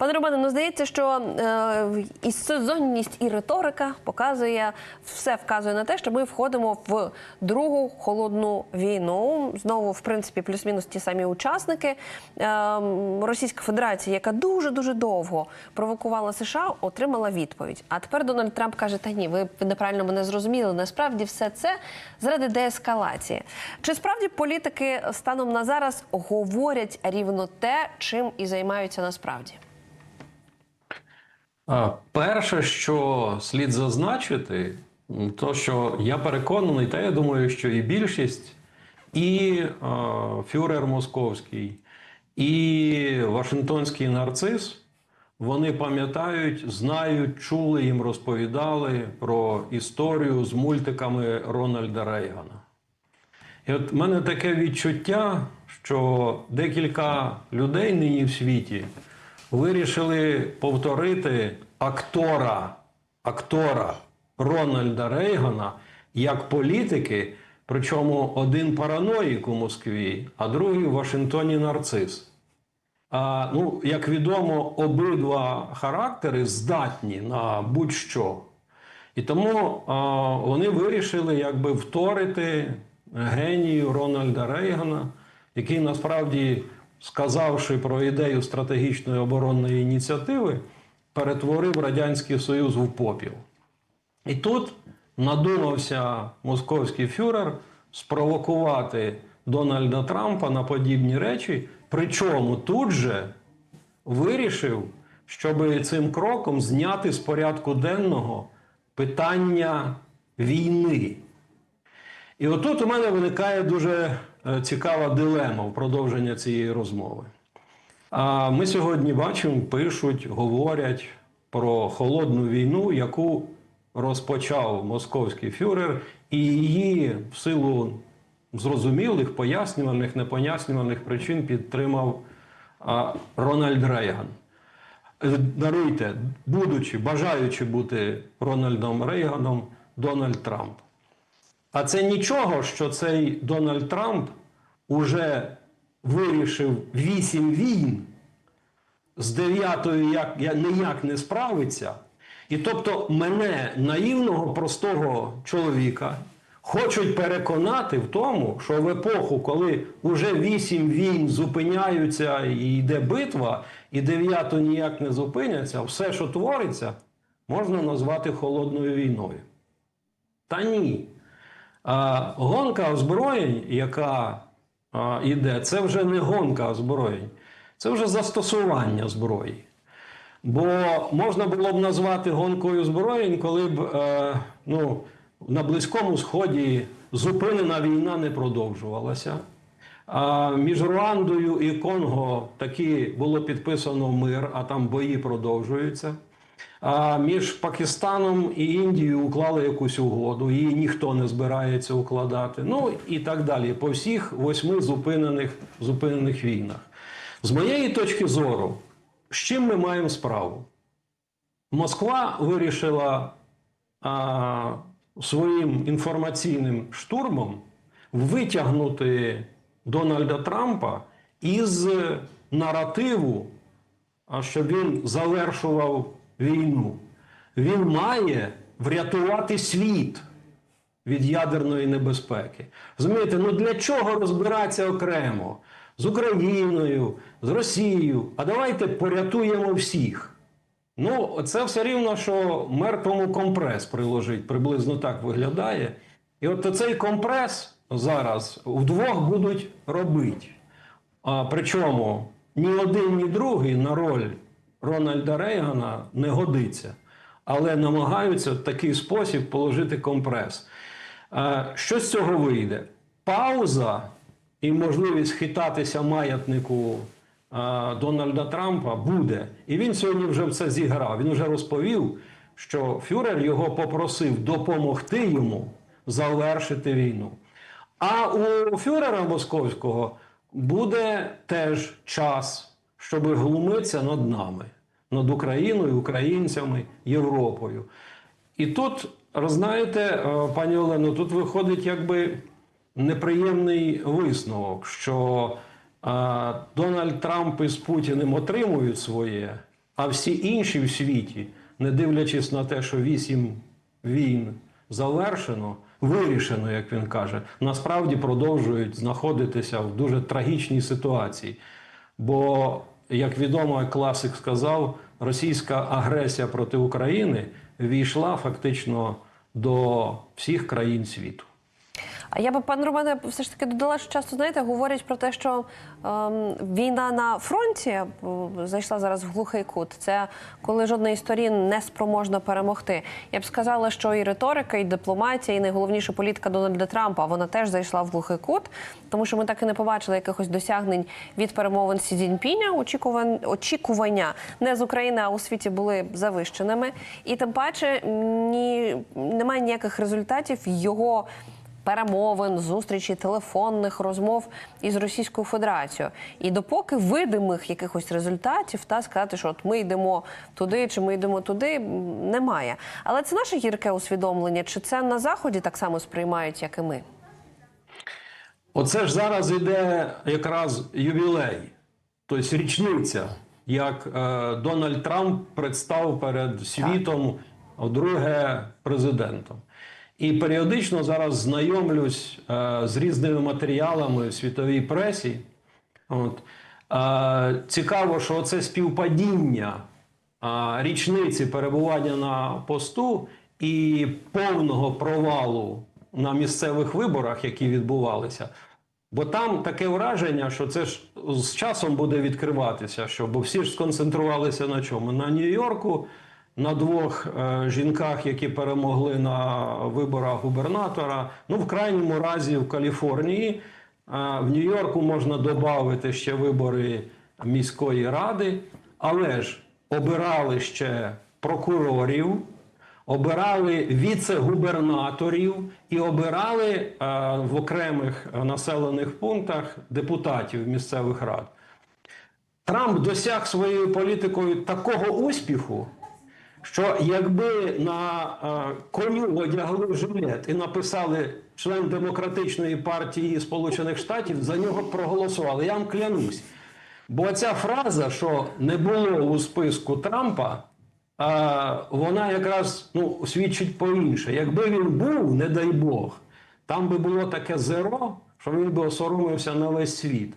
Пане Романе, ну здається, що е, і сезонність, і риторика показує все вказує на те, що ми входимо в другу холодну війну. Знову, в принципі, плюс-мінус ті самі учасники. Е, Російська Федерація, яка дуже дуже довго провокувала США, отримала відповідь. А тепер Дональд Трамп каже: Та ні, ви неправильно мене зрозуміли. Насправді все це заради деескалації. Чи справді політики станом на зараз говорять рівно те, чим і займаються насправді? Перше, що слід зазначити, то що я переконаний, та я думаю, що і більшість, і фюрер московський, і Вашингтонський нарцис, вони пам'ятають, знають, чули, їм розповідали про історію з мультиками Рональда Рейгана. І от в мене таке відчуття, що декілька людей нині в світі вирішили повторити актора, актора Рональда Рейгана як політики, причому один параноїк у Москві, а другий в Вашингтоні нарцис. А, ну, як відомо, обидва характери здатні на будь-що. І тому а, вони вирішили якби вторити генію Рональда Рейгана, який насправді, сказавши про ідею стратегічної оборонної ініціативи, перетворив Радянський Союз в попіл. І тут надумався московський фюрер спровокувати Дональда Трампа на подібні речі, причому тут же вирішив, щоб цим кроком зняти з порядку денного питання війни. І отут у мене виникає дуже цікава дилема в продовження цієї розмови. А ми сьогодні бачимо, пишуть, говорять про холодну війну, яку розпочав московський фюрер, і її в силу зрозумілих, пояснювальних, непояснювальних причин підтримав Рональд Рейган. Е, Даруйте, будучи, бажаючи бути Рональдом Рейганом, Дональд Трамп. А це нічого, що цей Дональд Трамп уже вирішив вісім війн, з дев'ятою як, ніяк не справиться. І тобто мене, наївного простого чоловіка, хочуть переконати в тому, що в епоху, коли вже вісім війн зупиняються і йде битва, і дев'яту ніяк не зупиняться, все, що твориться, можна назвати холодною війною. Та ні. Гонка озброєнь, яка йде, це вже не гонка озброєнь, це вже застосування зброї. Бо можна було б назвати гонкою озброєнь, коли б е, ну, на Близькому Сході зупинена війна не продовжувалася. А між Руандою і Конго таки було підписано мир, а там бої продовжуються. Між Пакистаном і Індією уклали якусь угоду, її ніхто не збирається укладати. Ну і так далі. По всіх восьми зупинених, зупинених війнах. З моєї точки зору, з чим ми маємо справу? Москва вирішила а, своїм інформаційним штурмом витягнути Дональда Трампа із наративу, а щоб він завершував війну. Він має врятувати світ від ядерної небезпеки. Розумієте, ну для чого розбиратися окремо з Україною, з Росією? А давайте порятуємо всіх. Ну, це все рівно, що мертвому компрес приложить, приблизно так виглядає. І от цей компрес зараз вдвох будуть робити. А, причому ні один, ні другий на роль Рональда Рейгана не годиться, але намагаються в такий спосіб положити компрес. Що з цього вийде? Пауза і можливість хитатися маятнику Дональда Трампа буде. І він сьогодні вже в це зіграв. Він вже розповів, що Фюрер його попросив допомогти йому завершити війну. А у Фюрера Московського буде теж час, щоб глумитися над нами, над Україною, українцями, Європою. І тут, знаєте, е, пані Олено, тут виходить якби неприємний висновок, що е, Дональд Трамп із Путіним отримують своє, А всі інші в світі, не дивлячись на те, що вісім війн завершено, вирішено, як він каже, насправді продовжують знаходитися в дуже трагічній ситуації. Бо, як відомо, класик сказав, російська агресія проти України війшла фактично до всіх країн світу. А я би, пане Романе, все ж таки додала, що часто знаєте, говорять про те, що ем, війна на фронті е, зайшла зараз в глухий кут. Це коли жодна із сторін не спроможна перемогти. Я б сказала, що і риторика, і дипломатія, і найголовніше політика Дональда Трампа вона теж зайшла в глухий кут, тому що ми так і не побачили якихось досягнень від перемовин Сі. Очікуван... Очікування не з України, а у світі були завищеними. І тим паче ні... немає ніяких результатів його перемовин, зустрічей, телефонних розмов із Російською Федерацією. І допоки видимих якихось результатів, та сказати, що от ми йдемо туди, чи ми йдемо туди, немає. Але це наше гірке усвідомлення, чи це на заході так само сприймають, як і ми? Оце ж зараз іде якраз ювілей, тобто річниця, як е, Дональд Трамп представ перед світом, друге президентом. І періодично зараз знайомлюсь е, з різними матеріалами в світовій пресі. От. Е, цікаво, що це співпадіння е, річниці перебування на посту і повного провалу на місцевих виборах, які відбувалися. Бо там таке враження, що це ж з часом буде відкриватися, що бо всі ж сконцентрувалися на чому? На Нью-Йорку, на двох е, жінках, які перемогли на виборах губернатора. Ну, в крайньому разі в Каліфорнії. В Нью-Йорку можна додати ще вибори міської ради, але ж обирали ще прокурорів, обирали віце-губернаторів і обирали е, в окремих е, населених пунктах депутатів місцевих рад. Трамп досяг своєю політикою такого успіху, що якби на е, коню одягли жилет і написали член демократичної партії Сполучених Штатів, за нього проголосували. Я вам клянусь. Бо ця фраза, що не було у списку Трампа, е, вона якраз ну, свідчить по інше. Якби він був, не дай Бог, там би було таке зеро, що він би осоромився на весь світ.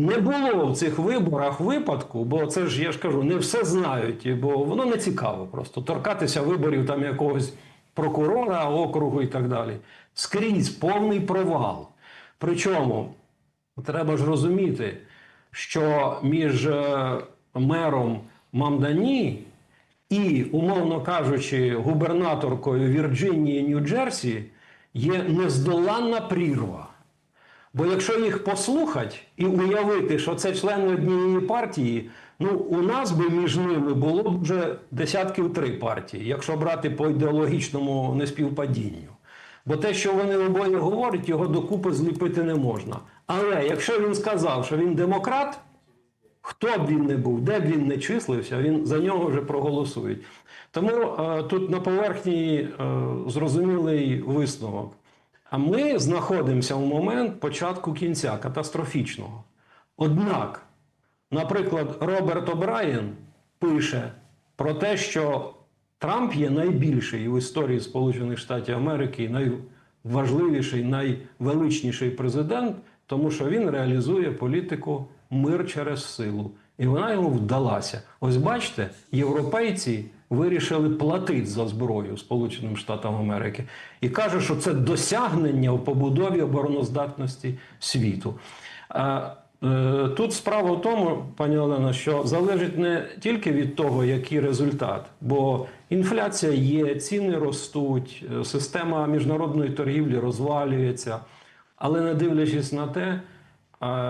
Не було в цих виборах випадку, бо це ж я ж кажу, не все знають, бо воно не цікаво просто торкатися виборів там якогось прокурора округу і так далі. Скрізь повний провал. Причому треба ж розуміти, що між е, мером Мамдані і, умовно кажучи, губернаторкою Вірджинії Нью-Джерсі є нездоланна прірва. Бо якщо їх послухати і уявити, що це члени однієї партії, ну у нас би між ними було б вже десятків три партії, якщо брати по ідеологічному неспівпадінню. Бо те, що вони обоє говорять, його докупи зліпити не можна. Але якщо він сказав, що він демократ, хто б він не був, де б він не числився, він за нього вже проголосують. Тому е, тут на поверхні е, зрозумілий висновок. А ми знаходимося в момент початку кінця катастрофічного. Однак, наприклад, Роберт О'Брайен пише про те, що Трамп є найбільший в історії Сполучених Штатів Америки, найважливіший, найвеличніший президент, тому що він реалізує політику мир через силу. І вона йому вдалася. Ось бачите, європейці вирішили платити за зброю Сполученим Штатам Америки і каже, що це досягнення в побудові обороноздатності світу. Е, Тут справа в тому, пані Олена, що залежить не тільки від того, який результат, бо інфляція є, ціни ростуть, система міжнародної торгівлі розвалюється, але не дивлячись на те,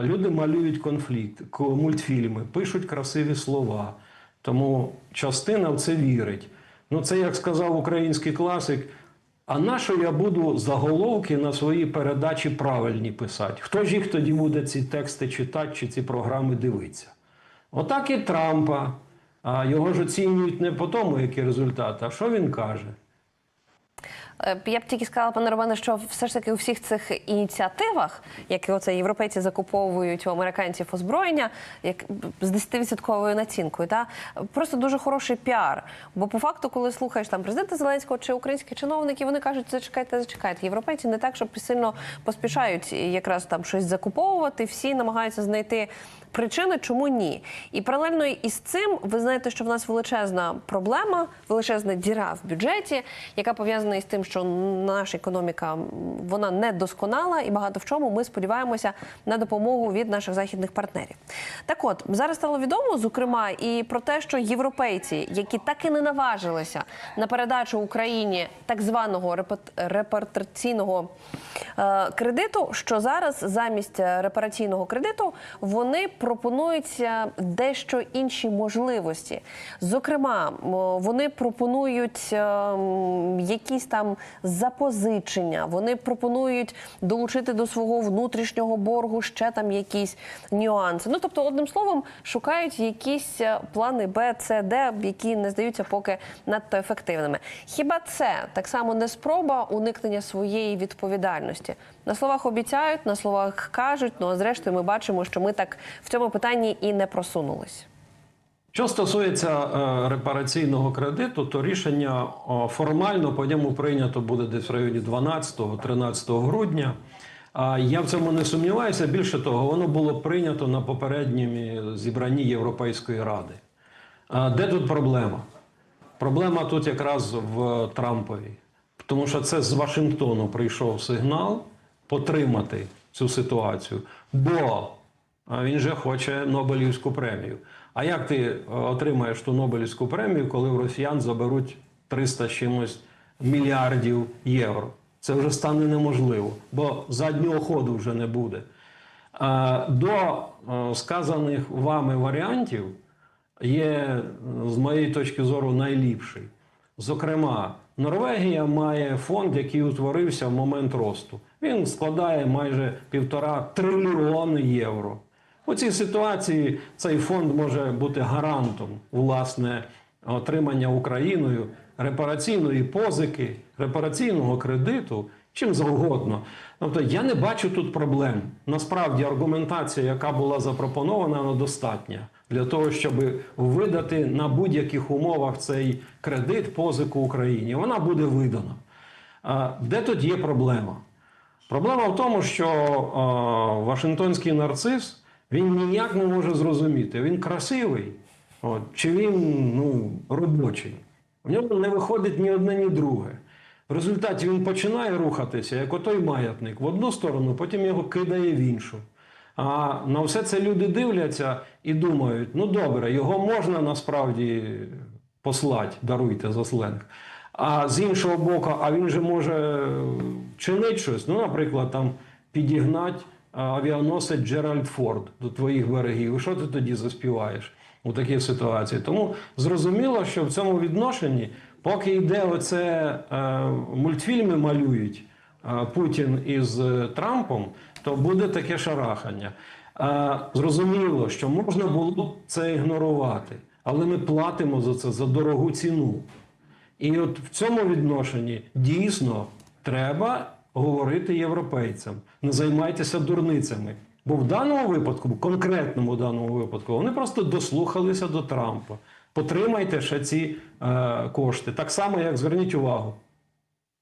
люди малюють конфлікт, мультфільми, пишуть красиві слова. Тому частина в це вірить. Ну, це як сказав український класик. А на що я буду заголовки на свої передачі правильні писати? Хто ж їх тоді буде ці тексти читати чи ці програми дивитися? Отак і Трампа. А його ж оцінюють не по тому, який результат, а що він каже. Е, Я б тільки сказала, пане Романе, що все ж таки у всіх цих ініціативах, які оце європейці закуповують у американців озброєння, як з 10% націнкою, та просто дуже хороший піар. Бо по факту, коли слухаєш там президента Зеленського чи українських чиновників, вони кажуть, зачекайте, зачекайте. Європейці не так, щоб сильно поспішають якраз там щось закуповувати. Всі намагаються знайти причини, чому ні. І паралельно із цим, ви знаєте, що в нас величезна проблема, величезна діра в бюджеті, яка пов'язана із тим, що наша економіка вона не досконала, і багато в чому ми сподіваємося на допомогу від наших західних партнерів. Так от зараз стало відомо, зокрема, і про те, що європейці, які так і не наважилися на передачу Україні так званого репартраційного е, кредиту, що зараз замість репараційного кредиту вони пропонують дещо інші можливості. Зокрема, вони пропонують е, якісь там запозичення, вони пропонують долучити до свого внутрішнього боргу ще там якісь нюанси. Ну тобто, одним словом, шукають якісь е, плани Б, С, Д, які не здаються поки надто ефективними. Хіба це так само не спроба уникнення своєї відповідальності? На словах обіцяють, на словах кажуть. Ну а зрештою, ми бачимо, що ми так в цьому питанні і не просунулись. Що стосується е, репараційного кредиту, то рішення о, формально по ньому прийнято буде десь в районі 12-13 грудня. Я в цьому не сумніваюся. Більше того, воно було прийнято на попередньому зібранні Європейської ради. Де тут проблема? Проблема тут якраз в Трампові, тому що це з Вашингтону прийшов сигнал потримати цю ситуацію, бо він же хоче Нобелівську премію. А як ти е, отримаєш ту Нобелівську премію, коли в росіян заберуть 300 чимось мільярдів євро? Це вже стане неможливо, бо заднього ходу вже не буде. Е, До е, сказаних вами варіантів є, з моєї точки зору, найліпший. Зокрема, Норвегія має фонд, який утворився в момент росту. Він складає майже півтора трильйони євро. У цій ситуації цей фонд може бути гарантом власне отримання Україною репараційної позики, репараційного кредиту, чим завгодно. Тобто я не бачу тут проблем. Насправді аргументація, яка була запропонована, вона достатня для того, щоб видати на будь-яких умовах цей кредит, позику Україні. Вона буде видана. Де тут є проблема? Проблема в тому, що Вашингтонський нарцис він ніяк не може зрозуміти, він красивий, от, чи він ну, робочий. В нього не виходить ні одне, ні друге. В результаті він починає рухатися, як отой маятник, в одну сторону, потім його кидає в іншу. А на все це люди дивляться і думають: ну добре, його можна насправді послати, даруйте за сленг. А з іншого боку, а він же може чинити щось. Ну, наприклад, там підігнати авіаносець Джеральд Форд до твоїх берегів. І що ти тоді заспіваєш у такій ситуації? Тому зрозуміло, що в цьому відношенні, поки йде оце е, мультфільми малюють е, Путін із е, Трампом, то буде таке шарахання. Зрозуміло, що можна було б це ігнорувати, але ми платимо за це за дорогу ціну. І от в цьому відношенні дійсно треба говорити європейцям. Не займайтеся дурницями. Бо в даному випадку, в конкретному даному випадку, вони просто дослухалися до Трампа. Потримайте ще ці е, кошти. Так само, як зверніть увагу,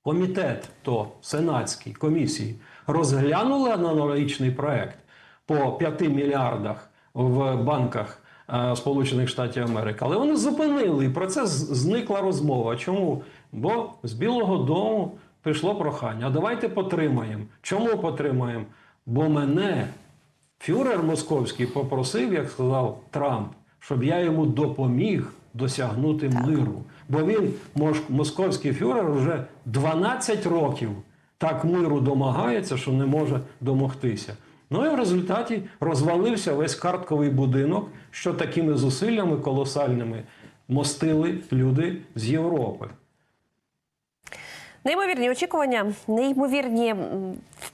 комітет то сенатський комісії розглянули аналогічний проект по 5 мільярдах в банках е, Сполучених Штатів Америки, але вони зупинили і про це зникла розмова. Чому? Бо з Білого Дому прийшло прохання. А давайте потримаємо. Чому потримаємо? Бо мене фюрер московський попросив, як сказав Трамп, щоб я йому допоміг досягнути миру. Бо він, московський фюрер, вже 12 років так миру домагається, що не може домогтися. Ну і в результаті розвалився весь картковий будинок, що такими зусиллями колосальними мостили люди з Європи. Неймовірні очікування, неймовірні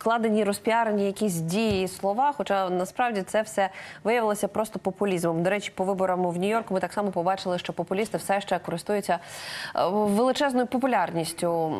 вкладені, розпіарені якісь дії і слова. Хоча насправді це все виявилося просто популізмом. До речі, по виборам в Нью-Йорку ми так само побачили, що популісти все ще користуються е, величезною популярністю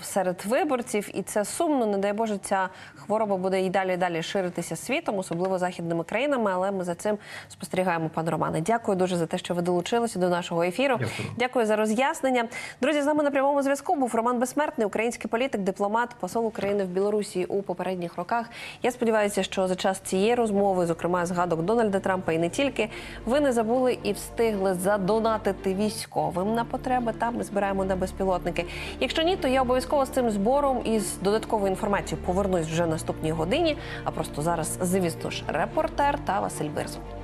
е, серед виборців, і це сумно. Не дай Боже, ця хвороба буде і далі і далі ширитися світом, особливо західними країнами. Але ми за цим спостерігаємо, пане Романе. Дякую дуже за те, що ви долучилися до нашого ефіру. Дякую. Дякую за роз'яснення. Друзі, з нами на прямому зв'язку був Роман Безсмертний, український політик, дипломат, посол України в Білорусі у попередніх роках. Я сподіваюся, що за час цієї розмови, зокрема згадок Дональда Трампа, і не тільки, ви не забули і встигли задонатити військовим на потреби. Там ми збираємо на безпілотники. Якщо ні, то я обов'язково з цим збором і з додатковою інформацією повернусь вже наступній годині. А просто зараз, звісно ж, репортер та Василь Бирзов.